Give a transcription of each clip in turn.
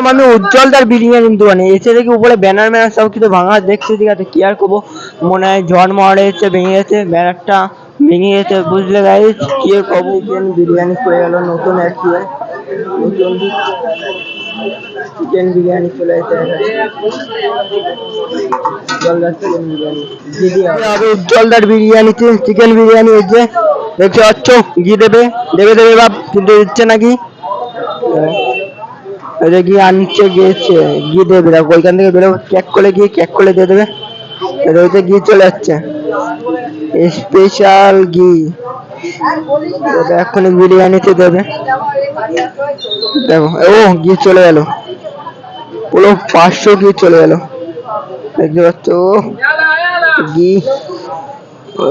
আমি উজ্জ্বলদার বিরিয়ানি দোকানে এসে দেখি উপরে ব্যানার ম্যানার সব কিছু ভাঙা, দেখছি ঠিক আছে, কি আর করব? মনে হয় ঝড় মরে এসে ভেঙে গেছে, ব্যানারটা ভেঙে গেছে, বুঝলে গাইজ কি আর করব? বিরিয়ানি চলে গেল নতুন আর কি হয়? নতুন চিকেন বিরিয়ানি চলে এসেছে উজ্জ্বলদার চিকেন বিরিয়ানি। হবে বিরিয়ানিতে চিকেন বিরিয়ানি হয়েছে দেখতে পাচ্ছ? ঘি দেবে দেবে দেবে, বাপ, কিন্তু দিচ্ছে নাকি? এটা গিয়ে আনছে, গিয়েছে। গিয়ে দেবে। দেখো, ওইখান থেকে বেরো, ক্যাক করে গিয়ে ক্যাক করে দিয়ে দেবে। এটা গিয়ে চলে যাচ্ছে স্পেশাল ঘি। এক্ষুনি বিরিয়ানিতে দেবে। দেখো, ও ঘি চলে গেল। পুরো পাঁচশো ঘি চলে গেল। দেখতে পাচ্ছ? ও ঘি। ও,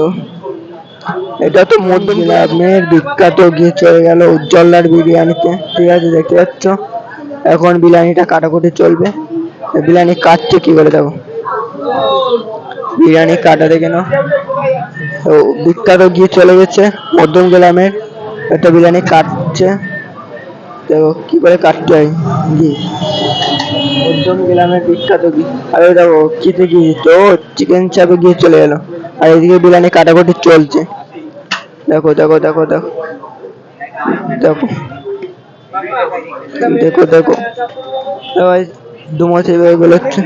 এটা তো মধ্যমের বিখ্যাত ঘি। চলে গেল উজ্জ্বলার বিরিয়ানিতে। ঠিক আছে, দেখতে পাচ্ছ? এখন বিরিয়ানিটা কাটাকুটি চলবে। বিরিয়ানি কাটছে কি করে দেখো বিরিয়ানি কাটা দেখে নাও। তো বিখ্যাত গিয়ে চলে গেছে, মধ্যম গ্রামের একটা বিরিয়ানি কাটছে। দেখো, কি করে কাটতে হয় ঘি মধ্যম গ্রামের বিখ্যাত ঘি আরে দেখো চিতে ঘি তো চিকেন চাপে গিয়ে চলে গেলো আর এদিকে বিরিয়ানি কাটাকুটি চলছে। দেখো দেখো দেখো দেখো। দেখো। দেখো দেখো। দুমাস এভাবে বেরোচ্ছে